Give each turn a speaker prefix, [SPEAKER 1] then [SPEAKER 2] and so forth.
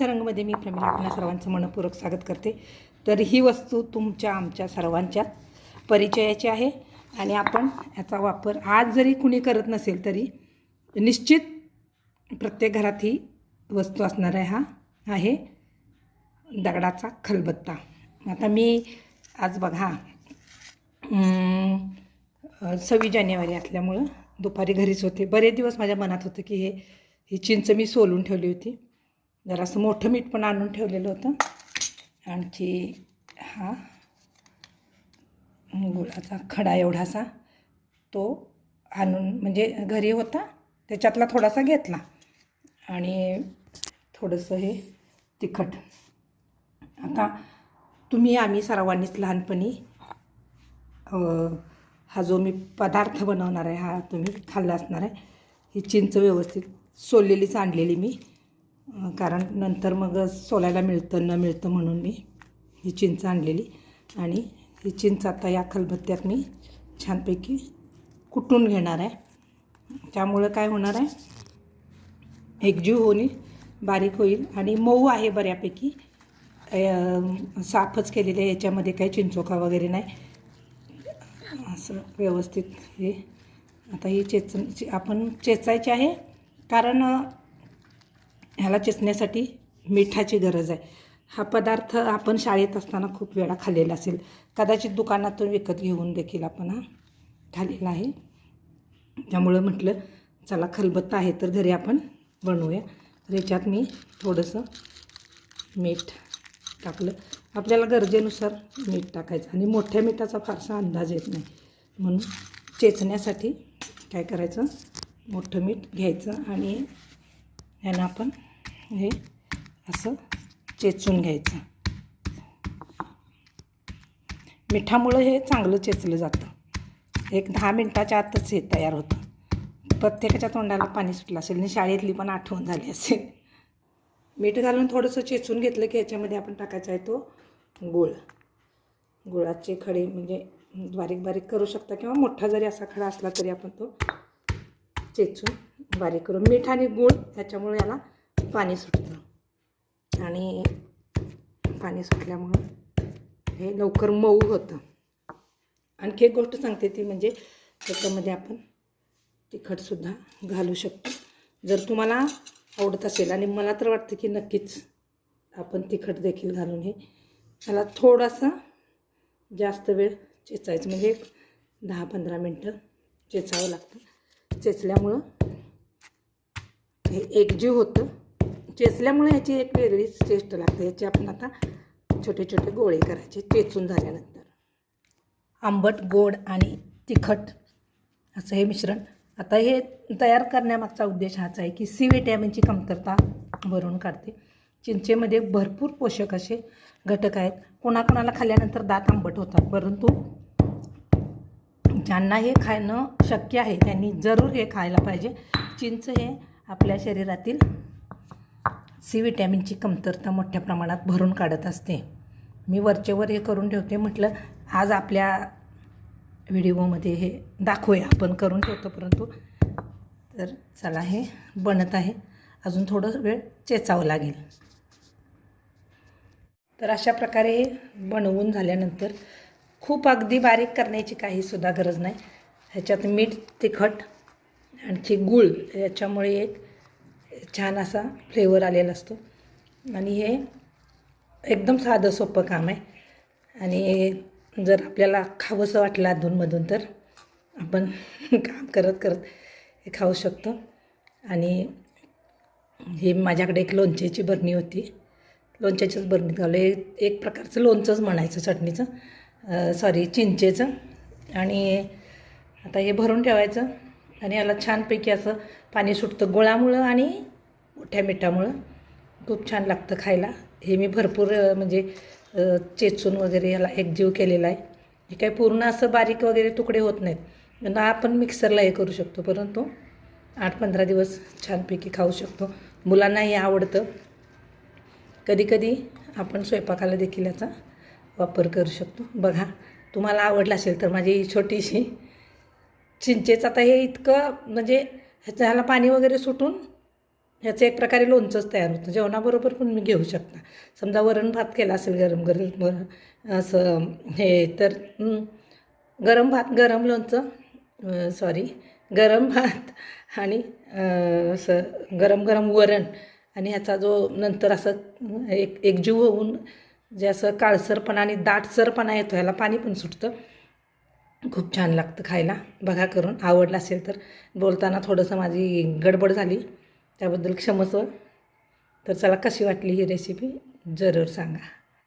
[SPEAKER 1] तरंगमध्ये मी प्रमिला आपल्या सर्वांचं मनपूर्वक स्वागत करते. तर ही वस्तू तुमच्या आमच्या सर्वांच्या परिचयाची आहे आणि आपण याचा वापर आज जरी कुणी करत नसेल तरी निश्चित प्रत्येक घरात ही वस्तू असणार आहे. हा आहे दगडाचा खलबत्ता. आता मी आज बघा सव्वीस जानेवारी असल्यामुळं दुपारी घरीच होते. बरेच दिवस माझ्या मनात होतं की हे ही चिंच मी सोलून ठेवली होती. जरासं मोठं मीठ पण आणून ठेवलेलं होतं. आणखी हा गुळाचा खडा एवढासा तो आणून म्हणजे घरी होता त्याच्यातला थोडासा घेतला. आणि थोडंसं हे तिखट. आता तुम्ही आम्ही सर्वांनीच लहानपणी हा जो मी पदार्थ बनवणार आहे हा तुम्ही खाल्ला असणार आहे ही चिंच व्यवस्थित सोललेलीच आणलेली मी. कारण नंतर मग सोलायला मिळतं न मिळतं म्हणून मी ही चिंच आणलेली. आणि ही चिंच आता या खलबत्त्यात मी छानपैकी कुटून घेणार आहे. त्यामुळं काय होणार आहे? एकजीव होणे बारीक होईल आणि मऊ आहे बऱ्यापैकी. साफच केलेले याच्यामध्ये काही चिंचोका वगैरे नाही. असं व्यवस्थित हे. आता ही चेच चे- आपण चेचायची आहे कारण ह्याला चेचण्यासाठी मिठाची गरज आहे. हा पदार्थ आपण शाळेत असताना खूप वेळा खाल्लेला असेल. कदाचित दुकानातून विकत घेऊन देखील आपण हा खाल्लेला आहे. त्यामुळं म्हटलं चला खलबत्ता आहे तर घरी आपण बनवूया. तर याच्यात मी थोडंसं मीठ टाकलं. आपल्याला गरजेनुसार मीठ टाकायचं आणि मोठ्या मिठाचा फारसा अंदाज येत नाही. म्हणून चेचण्यासाठी काय करायचं? मोठं मीठ घ्यायचं आणि यानं आपण हे असं चेचून घ्यायचं. मिठामुळं हे चांगलं चेचलं जातं. एक दहा मिनटाच्या आतच हे तयार होतं. प्रत्येकाच्या तोंडाला पाणी सुटलं असेल आणि शाळेतली पण आठवण झाली असेल. मीठ घालून थोडंसं चेचून घेतलं की याच्यामध्ये आपण टाकायचा आहे तो गुळ. गुळाचे खडे म्हणजे बारीक बारीक करू शकता किंवा मोठा जरी असा खडा असला तरी आपण तो चेचून बारीक करू. मीठ आणि गूळ त्याच्यामुळे याला पाणी सुटतं आणि पाणी सुटल्यामुळं हे लवकर मऊ होतं. आणखी एक गोष्ट सांगते ती म्हणजे त्याच्यामध्ये आपण तिखटसुद्धा घालू शकतो. जर तुम्हाला आवडत असेल आणि मला तर वाटतं की नक्कीच आपण तिखट देखील घालून हे त्याला थोडासा जास्त वेळ चेचायचं. म्हणजे एक दहा पंधरा मिनटं चेचावं लागतं. चेचल्यामुळं हे एकजीव होतं. चेचल्यामुळे ह्याची एक वेगळीच टेस्ट लागते. याचे आपण आता छोटे छोटे गोळे करायचे चेचून झाल्यानंतर. आंबट गोड आणि तिखट असं हे मिश्रण. आता हे तयार करण्यामागचा उद्देश हाच आहे की सी विटॅमिनची कमतरता भरून काढते. चिंचेमध्ये भरपूर पोषक असे घटक आहेत. कोणाकोणाला खाल्ल्यानंतर दात आंबट होतात. परंतु ज्यांना हे खाणं शक्य आहे त्यांनी जरूर हे खायला पाहिजे. चिंच हे आपल्या शरीरातील सी विटॅमिनची कमतरता मोठ्या प्रमाणात भरून काढत असते. मी वरचेवर हे करून ठेवते. म्हटलं आज आपल्या व्हिडिओमध्ये हे दाखवूया. आपण करून ठेवतो परंतु. तर चला हे बनत आहे. अजून थोडं वेळ चेचावं लागेल. तर अशा प्रकारे हे बनवून झाल्यानंतर खूप अगदी बारीक करण्याची काहीसुद्धा गरज नाही. ह्याच्यात मीठ तिखट आणखी गूळ याच्यामुळे एक छान असा फ्लेवर आलेला असतो. आणि हे एकदम साधं सोपं काम आहे. आणि जर आपल्याला खावंसं वाटलं अधूनमधून तर आपण काम करत करत हे खाऊ शकतो. आणि हे माझ्याकडे एक लोणच्याची बरणी होती. लोणच्याच्याच बरणीत घालू एक प्रकारचं लोणचंच म्हणायचं चटणीचं. सॉरी चिंचेचं. आणि आता हे भरून ठेवायचं. आणि याला छानपैकी असं पाणी सुटतं गुळामुळं आणि मोठ्या मिठामुळं. खूप छान लागतं खायला. हे मी भरपूर म्हणजे चेचून वगैरे याला एकजीव केलेला आहे. हे काही पूर्ण असं बारीक वगैरे तुकडे होत नाहीत. ना आपण मिक्सरला हे करू शकतो. परंतु आठ पंधरा दिवस छानपैकी खाऊ शकतो. मुलांना हे आवडतं कधीकधी आपण स्वयंपाकाला देखील याचा वापर करू शकतो. बघा तुम्हाला आवडला असेल तर माझी छोटीशी चिंचेचं. आता हे इतकं म्हणजे ह्याच्याला पाणी वगैरे सुटून ह्याचं एक प्रकारे लोणचंच तयार होतं. जेवणाबरोबर पण मी घेऊ शकता. समजा वरण भात केला असेल गरम गरम असं हे तर गरम भात गरम लोणचं सॉरी गरम भात आणि असं गरम गरम वरण आणि ह्याचा जो नंतर असं एक एकजीव होऊन जे असं काळसरपणा आणि दाटसरपणा येतो ह्याला पाणी पण सुटतं. खूप छान लागतं खायला. बघा करून. आवडलं असेल तर बोलताना थोडंसं माझी गडबड झाली. त्याबद्दल क्षमस्व. तर चला कशी वाटली ही रेसिपी जरूर सांगा.